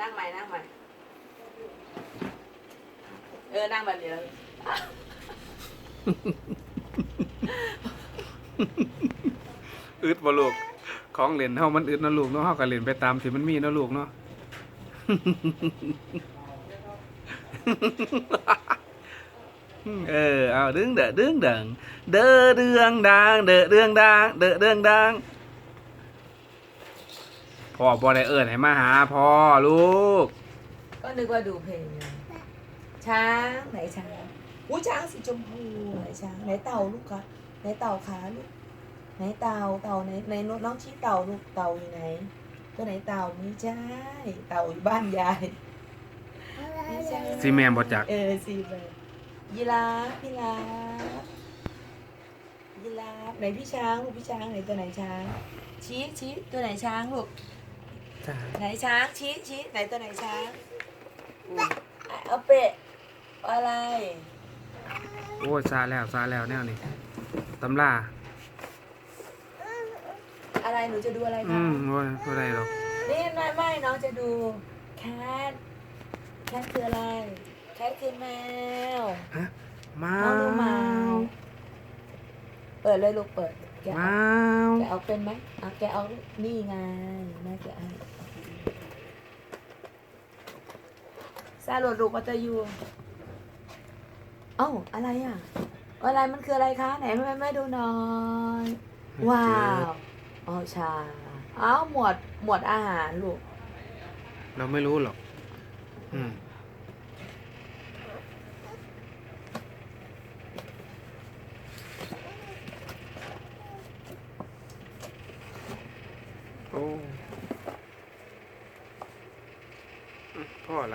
นั่งใหม่นั่งใหม่ เออ นั่งแบบเดียวอึดบ่ลูก ของเล่นเฮามันอึดนะลูกเนาะเฮาก็เล่นไปตามที่มันมีนะลูกเนาะเออ เอาดึงเด้อดึงเดังเด้อเดืองดังเด้อเดืองดังเด้อเดืองดัง พ่อบ่ได้เอิ้นให้มาหาพ่อลูก ก็นึกว่าดูเพลงไงช้างไหนช้างอู้ช้างสีชมพูไหนช้างไหนเต่าลูกคะไหนเต่าขาลูกไหนเต่าเต่าไหนไหนน้องชี้เต่าลูกเต่าอยู่ไหนตัวไหนเต่าไม่ใช่เต่าอยู่บ้านยายไม่ใช่สิแม่นบ่จัก เออสิแบบยีราฟยีราฟยีราฟไหนพี่ช้างลูกพี่ช้างไหนตัวไหนช้างชี้ชี้ตัวไหนช้างลูก จ้าไหนช้างชี้ชี้ไหนตัวไหนช้างอุ๊ยเอาเปะอะไร โอ้ยซาแล้วซาแล้วแนวนี้ตำราอะไรหนูจะดูอะไรอืคะมบ่บ่ได้หรอกนี่ไม่ไม่น้องจะดูแคทแคทคืออะไรแคทคือแมวฮะมาน้องดูแมวเปิดเลยลูกเปิดแกะมาเอาวแกะเอาเป็นไหมเอาแกะเอานี่ไงแม่แกะให้ ซาโหลดลูกมาจะอยู่เอ้าอะไรอะ อะไรมันคืออะไรคะไหนแม่แม่ดูหน่อย ว้าวอ๋อชาเอ้าหมวดหมวดอาหารลูก เราไม่รู้หรอก อืม โอ้อืมพ่อละ